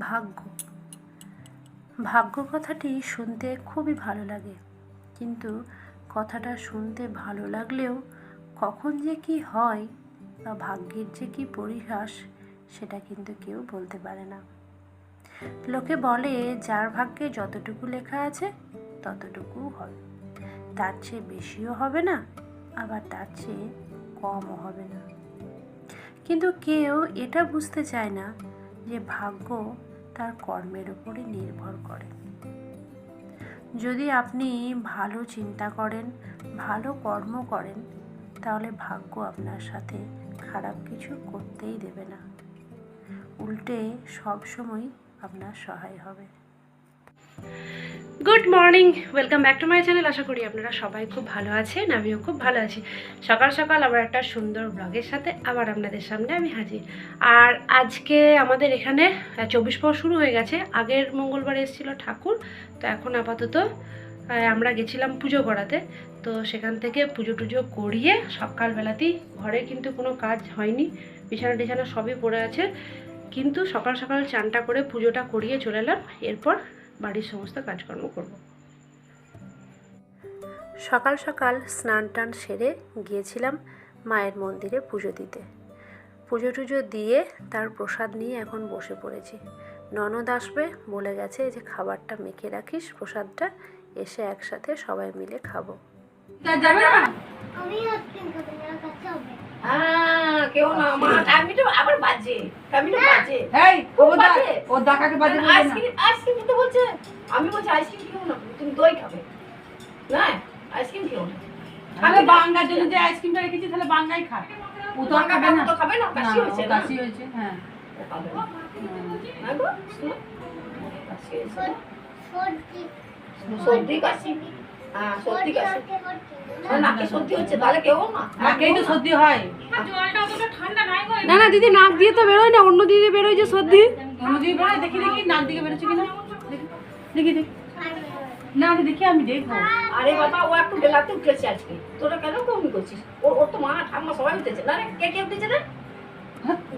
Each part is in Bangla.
ভাগ্য। ভাগ্য কথাটি শুনতে খুবই ভালো লাগে। কিন্তু কথাটা শুনতে ভালো লাগলেও কখন যে কি হয় বা ভাগ্যের যে কি পরিহাস, সেটা কিন্তু কেউ বলতে পারে না। লোকে বলে, যার ভাগ্যে যতটুকু লেখা আছে ততটুকু হবে তার চেয়ে বেশিও হবে না, আবার তার চেয়ে কমও হবে না। কিন্তু কেউ এটা বুঝতে চায় না যে ভাগ্য তার কর্মের উপরে নির্ভর করে। যদি আপনি ভালো চিন্তা করেন, ভালো কর্ম করেন, তাহলে ভাগ্য আপনার সাথে খারাপ কিছু করতেই দেবে না। উল্টে সবসময় আপনার সহায় হবে। Good morning, welcome back to my channel, আশা করি আপনারা সবাই খুব ভালো আছেন, আমিও খুব ভালো আছি। সকাল সকাল আবার একটা সুন্দর ব্লগের সাথে আবার আপনাদের সামনে আমি হাজির। আর আজকে আমাদের এখানে চব্বিশ পর শুরু হয়ে গেছে, আগের মঙ্গলবার এসেছিল ঠাকুর, তো এখন আপাতত আমরা গেছিলাম পুজো করাতে, তো সেখান থেকে পুজো টুজো করিয়ে সকালবেলাতেই ঘরে কিন্তু কোনো কাজ হয়নি, বিছানা টিছানা সবই পড়ে আছে, কিন্তু সকাল সকাল চানটা করে পুজোটা করিয়ে চলে এলাম, এরপর বাড়ির সমস্ত কাজকর্ম করব। সকাল সকাল স্নান টান সেরে গিয়েছিলাম মায়ের মন্দিরে পুজো দিতে। পুজো টুজো দিয়ে তার প্রসাদ নিয়ে এখন বসে পড়েছি। ননদ আসবে বলে গেছে যে খাবারটা মেখে রাখিস প্রসাদটা এসে একসাথে সবাই মিলে খাব। না আমি না আবার বাজে টাইমিটা বাজে। এই ও দাকাকে বাজে বলবে না। আইসক্রিম আইসক্রিম তো বলছে আমি বলছি আইসক্রিম খেও না তুমি দই খাবে। না আইসক্রিম খেও না তাহলে বাঙ্গার জন্য যে আইসক্রিমটা রেখেছি তাহলে বাঙ্গাই খা। ও তো আর খাবে না। তো খাবে না কাশি হয়েছে কাশি হয়েছে হ্যাঁ। ও খাবে না। না গো শোনো, কাশি হয়েছে না? সর্দি। সর্দি কাশি। হ্যাঁ কাশি হচ্ছে, হচ্ছে। আর নাকে সর্দি হচ্ছে তাহলে কেউ না। নাকেই তো সর্দি হয়। না না দিদি নাক দিয়ে তো বেরোয় না অন্য দিদি বেরোয় যে সর্দি। অনুদিকে বেরোয় দেখি দেখি নাক দিকে বেরোচ্ছে কিনা। দেখি দেখি দেখি। না আমি দেখি আমি দেখব। আরে বাবা ও একটু বেলাতে উঠেছে আজকে। তোরা কেন কমি করছিস? ওর ওর তো মা ঠাম্মা সবাই উঠেছে। না কে কে উঠেছে রে?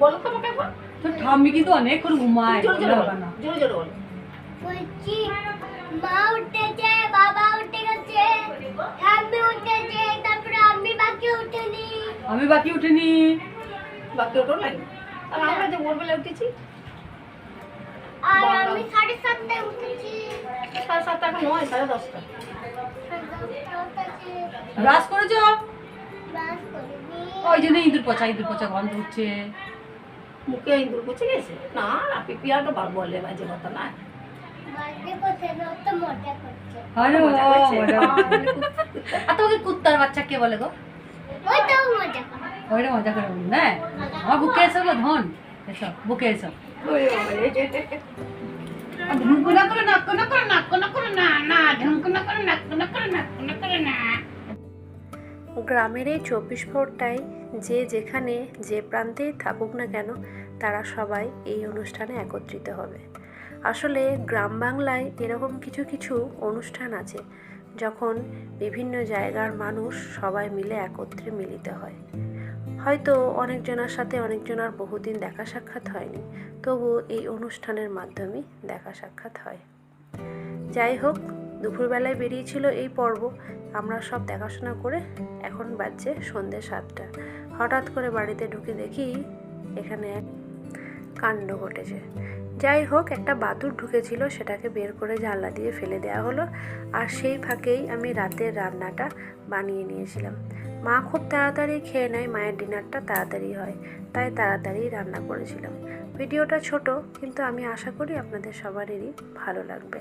বলো তো আমাকে একবার। তো ঠাম্মি কিন্তু অনেকক্ষণ ঘুমায় জোরে জোরে বলো জোরে জোরে বলো। বলছি মা বাকি উঠেনি বাকি ওটো নাই। আর আমরা যে ভোরবেলা উঠেছি। আর আমি সাড়ে সাতটায় উঠেছি। সাড়ে সাতটা এখন নয় সাড়ে দশটা। ব্রাশ করেছ? ওই জন্য ইঁদুর পচা ইঁদুর পচা গন্ধ উঠছে। মুখে ইঁদুর পচে গেছে? না না পিপিয়াটা বার বলে বাজে কথা না। আরে তোমাকে কুত্তার বাচ্চা কে বলে গো? ওইটা মজা করে বলি না আমার বুকে এসো গো ধন এসো বুকে এসো ওরে বাবা রে। ঢুকুনা করে নাক না করে নাক না করে না না ঢুকুনা করে নাক না করে নাক না করে না গ্রামের এই চব্বিশ ভোরটায় যে যেখানে যে প্রান্তেই থাকুক না কেন তারা সবাই এই অনুষ্ঠানে একত্রিত হবে। আসলে গ্রাম বাংলায় এরকম কিছু কিছু অনুষ্ঠান আছে যখন বিভিন্ন জায়গার মানুষ সবাই মিলে একত্রে মিলিত হয়। হয়তো অনেকজনার সাথে অনেকজনের বহুদিন দেখা সাক্ষাৎ হয়নি তবু এই অনুষ্ঠানের মাধ্যমে দেখা সাক্ষাৎ হয়। যাই হোক, দুপুরবেলায় বেরিয়েছিল এই পর্ব। আমরা সব দেখাশোনা করে এখন বাজছে সন্ধ্যে সাতটা। হঠাৎ করে বাড়িতে ঢুকে দেখি এখানে এক কাণ্ড ঘটেছে। যাই হোক, একটা বাদুর ঢুকেছিল, সেটাকে বের করে জানলা দিয়ে ফেলে দেওয়া হলো আর সেই ফাঁকেই আমি রাতের রান্নাটা বানিয়ে নিয়েছিলাম। মা খুব তাড়াতাড়ি খেয়ে নেয়, মায়ের ডিনারটা তাড়াতাড়ি হয়, তাই তাড়াতাড়ি রান্না করেছিলাম। ভিডিওটা ছোট, কিন্তু আমি আশা করি আপনাদের সবারই ভালো লাগবে।